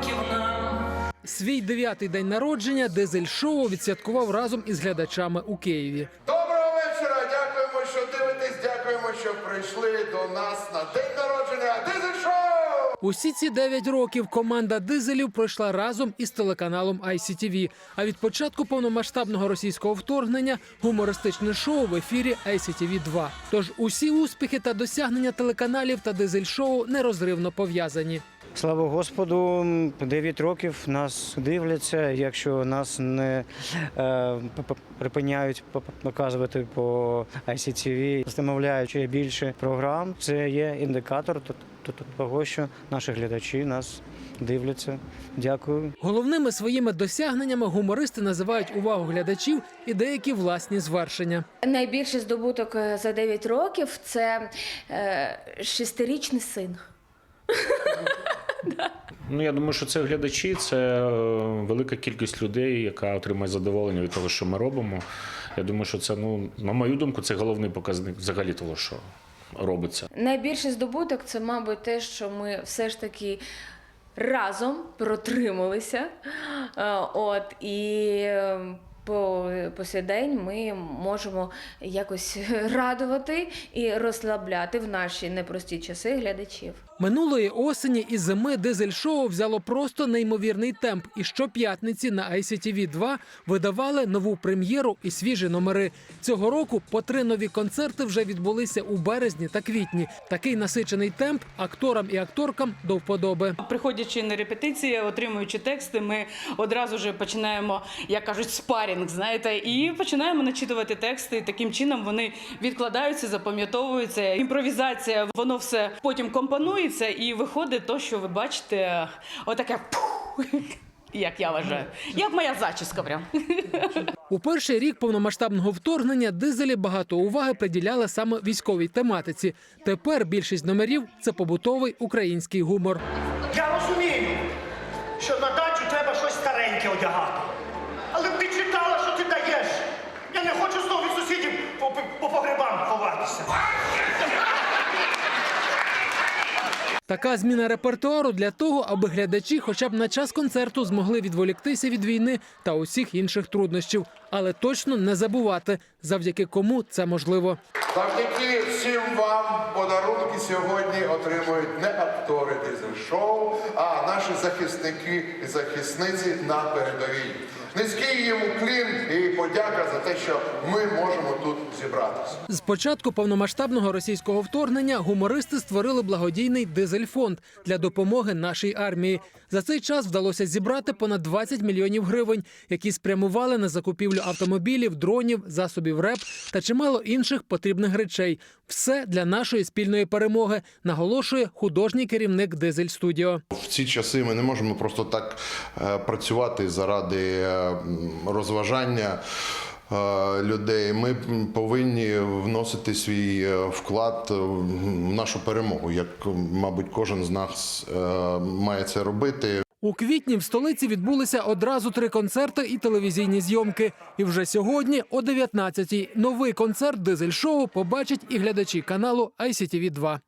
років нам. Свій дев'ятий день народження дизель шоу відсвяткував разом із глядачами у Києві. Доброго вечора! Дякуємо, що дивитесь. Дякуємо, що прийшли до нас на день народження Дизель Шоу! Усі ці 9 років команда дизелів пройшла разом із телеканалом ICTV. А від початку повномасштабного російського вторгнення гумористичне шоу в ефірі ICTV 2 Тож усі успіхи та досягнення телеканалів та дизель шоу нерозривно пов'язані. Слава Господу, 9 років нас дивляться. Якщо нас не е, припиняють показувати по ICTV, ще більше програм, це є індикатор того, що наші глядачі нас дивляться. Дякую. Головними своїми досягненнями гумористи називають увагу глядачів і деякі власні звершення. Найбільший здобуток е, за 9 років це е, шестирічний син. Ну, я думаю, що це глядачі, це е, велика кількість людей, яка отримує задоволення від того, що ми робимо. Я думаю, що це, ну, на мою думку, це головний показник взагалі того, що робиться. Найбільший здобуток це, мабуть, те, що ми все ж таки разом протрималися. Е, От і е, по, по сей день ми можемо якось радувати і розслабляти в наші непрості часи глядачів. Минулої осені і зими дизель шоу взяло просто неймовірний темп. І щоп'ятниці на ICTV 2 видавали нову прем'єру і свіжі номери. Цього року по три нові концерти вже відбулися у березні та квітні. Такий насичений темп акторам і акторкам до вподоби. Приходячи на репетиції, отримуючи тексти, ми одразу ж починаємо, як кажуть, спарінг, знаєте, і починаємо начитувати тексти. Таким чином вони відкладаються, запам'ятовуються. Імпровізація, воно все потім компонується і виходить то, що ви бачите, отаке пух, як я вважаю, як моя зачіска прям. У перший рік повномасштабного вторгнення дизелі багато уваги приділяли саме військовій тематиці. Тепер більшість номерів це побутовий український гумор. Я розумію, що на дачу треба щось стареньке одягати. Але б ти читала, що ти даєш. Я не хочу знову від сусідів по, по погребам ховатися. Така зміна репертуару для того, аби глядачі, хоча б на час концерту, змогли відволіктися від війни та усіх інших труднощів, але точно не забувати, завдяки кому це можливо. Завдяки всім вам подарунки сьогодні отримують не актори Дизель Шоу, а наші захисники і захисниці на передовій. Низький їм уклін і подяка за те, що ми можемо тут зібратися. З початку повномасштабного російського вторгнення гумористи створили благодійний дизель-фонд для допомоги нашій армії. За цей час вдалося зібрати понад 20 мільйонів гривень, які спрямували на закупівлю автомобілів, дронів, засобів РЕП та чимало інших потрібних речей. Все для нашої спільної перемоги, наголошує художній керівник Дизель Студіо. В ці часи ми не можемо просто так е, працювати заради е, розважання е, людей. Ми повинні вносити свій вклад в нашу перемогу, як, мабуть, кожен з нас має це робити. У квітні в столиці відбулися одразу три концерти і телевізійні зйомки. І вже сьогодні, о 19-й, новий концерт дизель-шоу побачать і глядачі каналу ICTV 2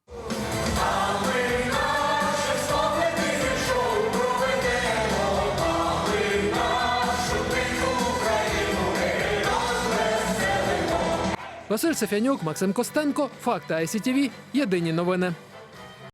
Василь Сафянюк, Максим Костенко, Факти ICTV, Єдині новини.